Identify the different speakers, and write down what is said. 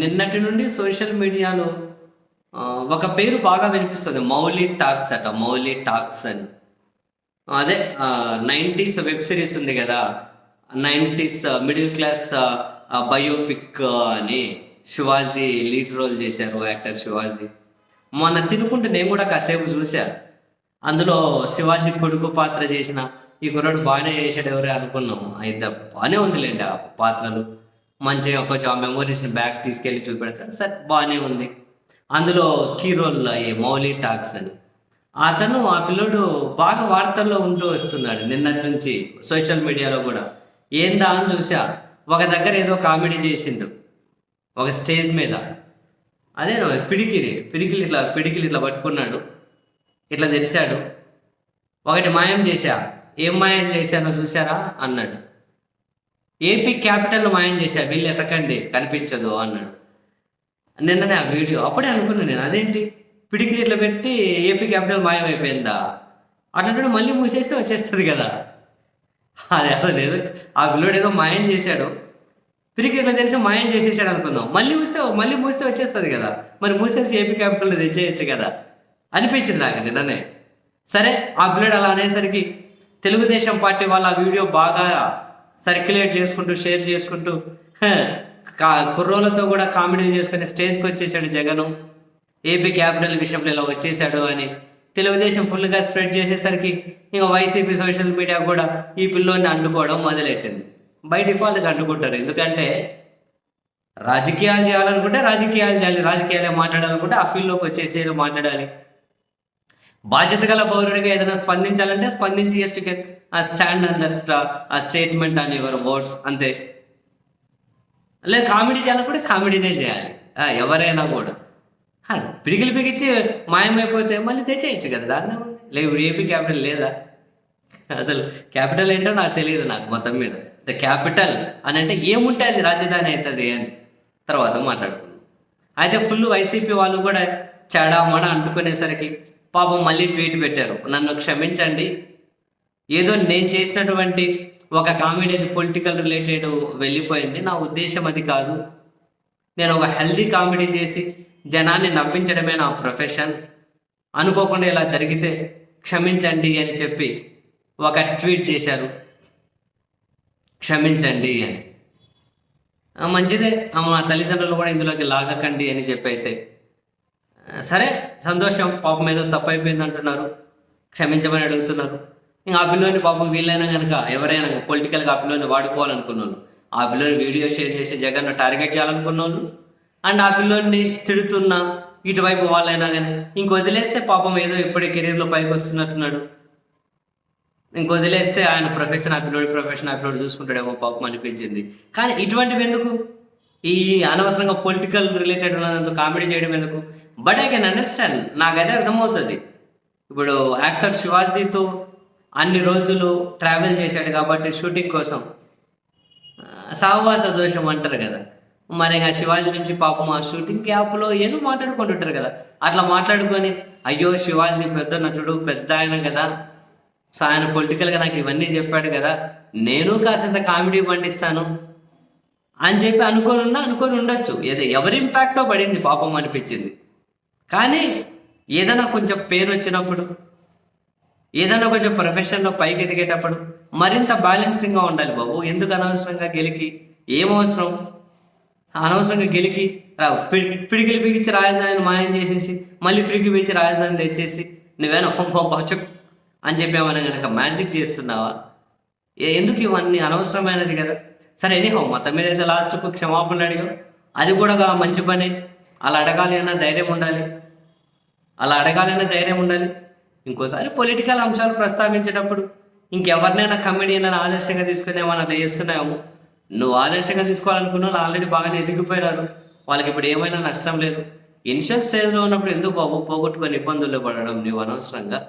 Speaker 1: నిన్నటి నుండి సోషల్ మీడియాలో ఒక పేరు బాగా వినిపిస్తుంది. మౌలి టాక్స్ అట మౌలి టాక్స్ అని. అదే నైంటీస్ వెబ్ సిరీస్ ఉంది కదా నైంటీస్ మిడిల్ క్లాస్ బయోపిక్ అని శివాజీ లీడ్ రోల్ చేశారు యాక్టర్ శివాజీ. మొన్న తినుకుంటే నేను కూడా కాసేపు చూశా. అందులో శివాజీ కొడుకు పాత్ర చేసిన ఈ కుర్రాడు బాగానే చేశాడు ఎవరే అనుకున్నాం. అయితే బాగానే ఉందిలేండి ఆ పాత్రలు. మంచిగా కొంచెం ఆ మెమోరీస్ని బ్యాక్ తీసుకెళ్ళి చూపెడతారు. సరే బాగానే ఉంది. అందులో కీ రోల్ ఈ మౌలి టాక్స్ అని. అతను ఆ పిల్లోడు బాగా వార్తల్లో ఉంటూ వస్తున్నాడు. నిన్నటి నుంచి సోషల్ మీడియాలో కూడా. ఏందా అని చూసా ఒక దగ్గర ఏదో కామెడీ చేసిండు. ఒక స్టేజ్ మీద. అదే పిడికిలి. పిడికిలి ఇట్లా పిడికిలి ఇట్లా పట్టుకున్నాడు. ఇట్లా తెరిచాడు. ఒకటి మాయం చేశా. ఏం మాయం చేశానో చూసారా అన్నాడు. ఏపీ క్యాపిటల్ మాయం చేశా వీళ్ళు ఎతకండి కనిపించదు అన్నాడు. నిన్ననే ఆ వీడియో అప్పుడే అనుకున్నాను నేను అదేంటి? పిడికిలి ఇట్లా పెట్టి ఏపీ క్యాపిటల్ మాయం అయిపోయిందా? మళ్ళీ మూసేస్తే వచ్చేస్తుంది కదా. అది అసలు ఏదో ఆ పిల్లోడు ఏదో మాయం చేశాడు. పిరికి ఇట్లా తెలిసి మాయం చేసేసాడు అనుకుందాం. మళ్ళీ మూస్తే మళ్ళీ మూస్తే వచ్చేస్తుంది కదా. మరి మూసేసి ఏపీ క్యాపిటల్ తెచ్చేయచ్చు కదా. అనిపించింది నాకు నిన్ననే. సరే ఆ పిల్లడు అలా అనేసరికి తెలుగుదేశం పార్టీ వాళ్ళ ఆ వీడియో బాగా సర్క్యులేట్ చేసుకుంటూ షేర్ చేసుకుంటూ కా కుర్రోలతో కూడా కామెడీ చేసుకుని స్టేజ్కి వచ్చేసాడు జగను. ఏపీ క్యాపిటల్ విషయంలో ఇలా వచ్చేసాడు అని. తెలుగుదేశం ఫుల్గా స్ప్రెడ్ చేసేసరికి ఇంకా వైసీపీ సోషల్ మీడియా కూడా ఈ పిల్లోని అండుకోవడం మొదలెట్టింది. బై డిఫాల్ట్గా అండుకుంటారు. ఎందుకంటే రాజకీయాలు చేయాలనుకుంటే రాజకీయాలు చేయాలి రాజకీయాలే మాట్లాడాలనుకుంటే ఆ ఫీల్డ్లోకి వచ్చేసి మాట్లాడాలి. బాధ్యత గల పౌరుడిగా ఏదైనా స్పందించాలంటే స్పందించి yes you can stand on that ఆ స్టేట్మెంట్ అని యువర్ వర్డ్స్ అంతే. లేదు కామెడీ చేయాలనుకుంటే కామెడీనే చేయాలి. ఎవరైనా కూడా. పిడిగిలి పిగిచ్చి మాయమైపోతే మళ్ళీ తెచ్చేయచ్చు కదా దాన్ని లేదు ఏపీ క్యాపిటల్ లేదా? అసలు క్యాపిటల్ ఏంటో నాకు తెలియదు నాకు మొత్తం మీద. ద క్యాపిటల్ అని అంటే ఏముంటుంది అది రాజధాని అవుతుంది అని. తర్వాత మాట్లాడుకున్నాం అయితే ఫుల్ వైసీపీ వాళ్ళు కూడా చెడామడ అంటుకునేసరికి పాపం మళ్ళీ ట్వీట్ పెట్టారు. నన్ను క్షమించండి ఏదో నేను చేసినటువంటి ఒక కామెడీ పొలిటికల్ రిలేటెడ్ వెళ్ళిపోయింది. నా ఉద్దేశం అది కాదు. నేను ఒక హెల్దీ కామెడీ చేసి జనాన్ని నవ్వించడమే నా ప్రొఫెషన్ అనుకోకుండా ఇలా జరిగితే క్షమించండి అని చెప్పి ఒక ట్వీట్ చేశారు. క్షమించండి అని. మంచిదే. మా తల్లిదండ్రులు కూడా ఇందులోకి లాగకండి అని చెప్పి అయితే సరే సంతోషం. పాపం ఏదో తప్పు అయిపోయింది అంటున్నారు క్షమించమని అడుగుతున్నారు. ఇంకా ఆ పిల్లోని పాపం వీళ్ళైనా కనుక ఎవరైనా పొలిటికల్గా ఆ పిల్లోని వాడుకోవాలనుకున్నాను ఆ పిల్లోని వీడియో షేర్ చేసి జగన్ టార్గెట్ చేయాలనుకున్నాను అండ్ ఆ పిల్లోని తిడుతున్న ఇటువైపు వాళ్ళైనా కానీ ఇంక వదిలేస్తే పాపం ఏదో ఇప్పుడే కెరీర్లో పైకి వస్తున్నట్టున్నాడు. ఇంక వదిలేస్తే ఆయన ప్రొఫెషన్ ఆ ప్రొఫెషన్ ఆ చూసుకుంటాడేమో పాపం అనిపించింది. కానీ ఇటువంటివి ఎందుకు? ఈ అనవసరంగా పొలిటికల్ రిలేటెడ్ ఉన్నదంతా కామెడీ చేయడం ఎందుకు? బట్ ఐ కెన్ అండర్స్టాండ్ నాకైతే అర్థమవుతుంది. ఇప్పుడు యాక్టర్ శివాజీతో అన్ని రోజులు ట్రావెల్ చేశాడు కాబట్టి షూటింగ్ కోసం. సావాస దోషం అంటారు కదా. మరి ఇంకా శివాజీ నుంచి పాపం ఆ షూటింగ్ గ్యాప్లో ఏదో మాట్లాడుకుంటుంటారు కదా. అట్లా మాట్లాడుకొని అయ్యో శివాజీ పెద్ద నటుడు పెద్ద ఆయన కదా. సో ఆయన పొలిటికల్గా నాకు ఇవన్నీ చెప్పాడు కదా. నేను కాసింత కామెడీ పండిస్తాను. అని చెప్పి అనుకొని ఉన్నా అనుకొని ఉండొచ్చు. ఏదో ఎవరి ఇంపాక్టో పడింది పాపం అనిపించింది. కానీ ఏదైనా కొంచెం పేరు వచ్చినప్పుడు ఏదైనా కొంచెం ప్రొఫెషన్లో పైకి ఎదిగేటప్పుడు మరింత బ్యాలెన్సింగ్గా ఉండాలి బాబు. ఎందుకు అనవసరంగా గెలికి? ఏమవసరం అనవసరంగా గెలికి? రావు. పి- పిగిచ్చి రాజధానిని మాయం చేసేసి మళ్ళీ పిడికి పిగిచ్చి రాజధాని తెచ్చేసి నువ్వేనా పంపచ్చు అని చెప్పి ఏమైనా కనుక మ్యాజిక్ చేస్తున్నావా? ఎందుకు ఇవన్నీ అనవసరమైనది కదా? సరే ఎనీహో మొత్తం మీద అయితే లాస్ట్కు క్షమాపణ అడిగా అది కూడా ఒక మంచి పని. అలా అడగాలి అన్న ధైర్యం ఉండాలి. అలా అడగాలి అన్న ధైర్యం ఉండాలి. ఇంకోసారి పొలిటికల్ అంశాలు ప్రస్తావించేటప్పుడు ఇంకెవరినైనా కమెడియన్ అని ఆదర్శంగా తీసుకుని ఏమైనా అట్లా చేస్తున్నాము నువ్వు ఆదర్శంగా తీసుకోవాలనుకున్న వాళ్ళు ఆల్రెడీ బాగానే ఎదిగిపోయినారు. వాళ్ళకి ఇప్పుడు ఏమైనా నష్టం లేదు. ఇనిషియల్ స్టేజ్లో ఉన్నప్పుడు ఎందుకు బాబు పోగొట్టుకొని ఇబ్బందుల్లో పడడం నువ్వు అనవసరంగా?